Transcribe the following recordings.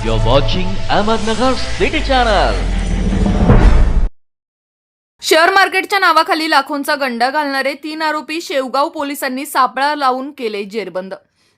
You're watching Ahmednagar City Channel. Share मार्केटच्या नावाखाली लाखोंचा गंडा घालणारे तीन आरोपी शेवगाव पोलिसांनी सापळा लावून केले जेरबंद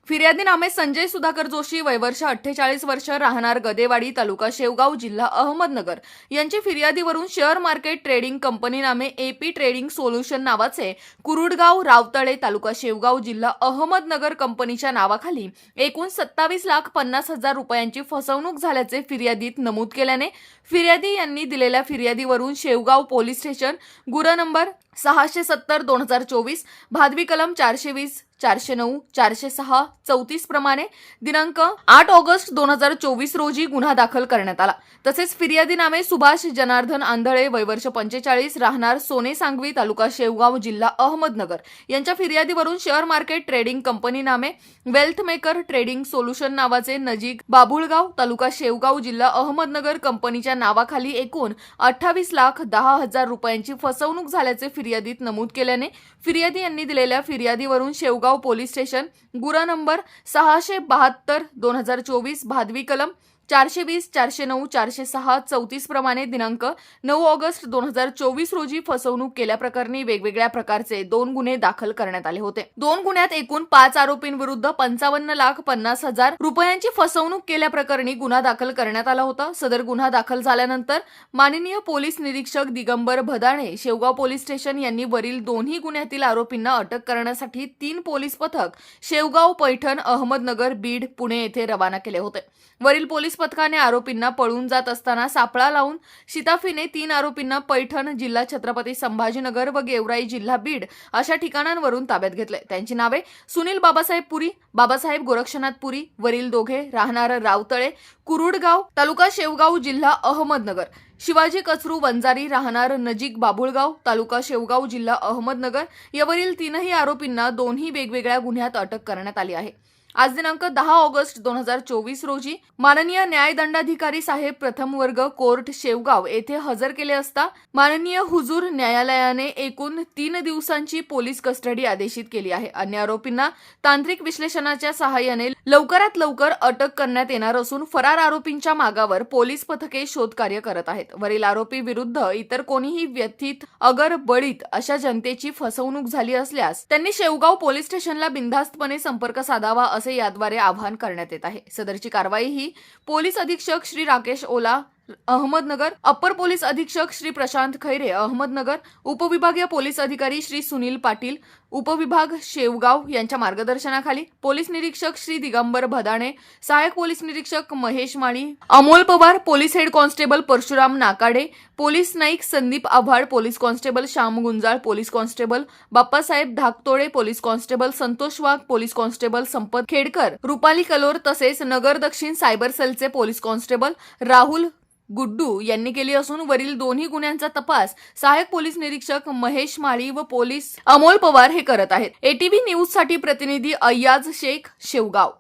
फिर्यादीनामे संजय सुधाकर जोशी वयवर्ष अठ्ठेचाळीस वर्ष राहणार गदेवाडी तालुका शेवगाव जिल्हा अहमदनगर. यांची फिर्यादीवरून शेअर मार्केट ट्रेडिंग कंपनी नामे एपी ट्रेडिंग सोल्युशन नावाचे कुरुडगाव रावतळे तालुका शेवगाव जिल्हा अहमदनगर कंपनीच्या नावाखाली एकूण सत्तावीस लाख पन्नास हजार रुपयांची फसवणूक झाल्याचे फिर्यादीत नमूद केल्याने फिर्यादी यांनी दिलेल्या फिर्यादीवरून शेवगाव पोलीस स्टेशन गुर नंबर सहाशे सत्तर दोन हजार चोवीस भादवी कलम चारशे वीस चारशे नऊ चारशे सहा चौतीस प्रमाणे दिनांक आठ ऑगस्ट दोन हजार चोवीस रोजी गुन्हा दाखल करण्यात आला. तसेच फिर्यादी नामे सुभाष जनार्दन आंधळे वयवर्ष पंचेचाळीस राहणार सोने सांगवी तालुका शेवगाव जिल्हा अहमदनगर. यांच्या फिर्यादीवरून शेअर मार्केट ट्रेडिंग कंपनी नामे वेल्थ मेकर ट्रेडिंग सोल्युशन नावाचे नजीक बाबुळगाव तालुका शेवगाव जिल्हा अहमदनगर कंपनीच्या नावाखाली एकूण अठ्ठावीस लाख दहा हजार रुपयांची फसवणूक झाल्याचे फिर्यादीत नमूद केल्याने फिर्यादी यांनी दिलेल्या फिर्यादीवरून शेवगाव पोलीस स्टेशन गुरा नंबर सहाशे बहात्तर दोन हजार चोवीस भादवी कलम चारशे वीस चारशे नऊ चारशे सहा चौतीस प्रमाणे दिनांक नऊ ऑगस्ट दोन हजार चोवीस रोजी फसवणूक केल्याप्रकरणी वेगवेगळ्या प्रकारचे दोन गुन्हे दाखल करण्यात आले होते. दोन गुन्ह्यात एकूण पाच आरोपींविरुद्ध पंचावन्न लाख पन्नास हजार रुपयांची फसवणूक केल्याप्रकरणी गुन्हा दाखल करण्यात आला होता. सदर गुन्हा दाखल झाल्यानंतर माननीय पोलीस निरीक्षक दिगंबर भदाणे शेवगाव पोलीस स्टेशन यांनी वरील दोन्ही गुन्ह्यातील आरोपींना अटक करण्यासाठी तीन पोलीस पथक शेवगाव पैठण अहमदनगर बीड पुणे येथे रवाना केले होते. वरील पोलीस पथकाने आरोपींना पळून जात असताना सापळा लावून शिताफीने तीन आरोपींना पैठण जिल्हा छत्रपती संभाजीनगर व गेवराई जिल्हा बीड अशा ठिकाणांवरून ताब्यात घेतले. त्यांची नावे सुनील बाबासाहेब पुरी बाबासाहेब गोरक्षनाथ पुरी वरील दोघे राहणार रावतळे कुरुडगाव तालुका शेवगाव जिल्हा अहमदनगर. शिवाजी कचरू वंजारी राहणार नजीक बाभुळगाव तालुका शेवगाव जिल्हा अहमदनगर यावरील तीनही आरोपींना दोन्ही वेगवेगळ्या गुन्ह्यात अटक करण्यात आली आहे. आज दिनांक दहा ऑगस्ट दोन हजार चोवीस रोजी माननीय न्यायदंडाधिकारी साहेब प्रथम वर्ग कोर्ट शेवगाव येथे हजर केले असता माननीय हुजूर न्यायालयाने एकूण तीन दिवसांची पोलीस कस्टडी आदेशित केली आहे. अन्य आरोपींना तांत्रिक विश्लेषणाच्या सहाय्याने लवकरात लवकर अटक करण्यात येणार असून फरार आरोपींच्या मागावर पोलीस पथके शोधकार्य करत आहेत. वरील आरोपी विरुद्ध इतर कोणीही व्यथित अगर बळीत अशा जनतेची फसवणूक झाली असल्यास त्यांनी शेवगाव पोलीस स्टेशनला बिनधास्तपणे संपर्क साधावा असे याद्वारे आवाहन करण्यात येत आहे. सदरची कारवाई ही पोलीस अधीक्षक श्री राकेश ओला अहमदनगर अपर पोलीस अधीक्षक श्री प्रशांत खैरे अहमदनगर उपविभागीय पोलीस अधिकारी श्री सुनील पाटील उपविभाग शेवगाव यांच्या मार्गदर्शनाखाली पोलीस निरीक्षक श्री दिगंबर भदाणे सहाय्यक पोलीस निरीक्षक Mahesh Mali Amol Pawar police head constable Parshuram Nakade police Naik Sandeep Awhad police constable Shyam Gunjal police constable Bappasaheb Dhaktole police constable Santosh Wagh police constable Sampat Khedkar Rupali Kalor तसेच नगर दक्षिण cyber सेलचे police constable Rahul Guddu यांनी केली असून वरील दोन्ही गुन्ह्यांचा तपास सहाय्यक पोलीस निरीक्षक महेश माळी व पोलीस अमोल पवार हे करत आहेत. एटीव्ही न्यूजसाठी प्रतिनिधी अय्याज शेख शेवगाव.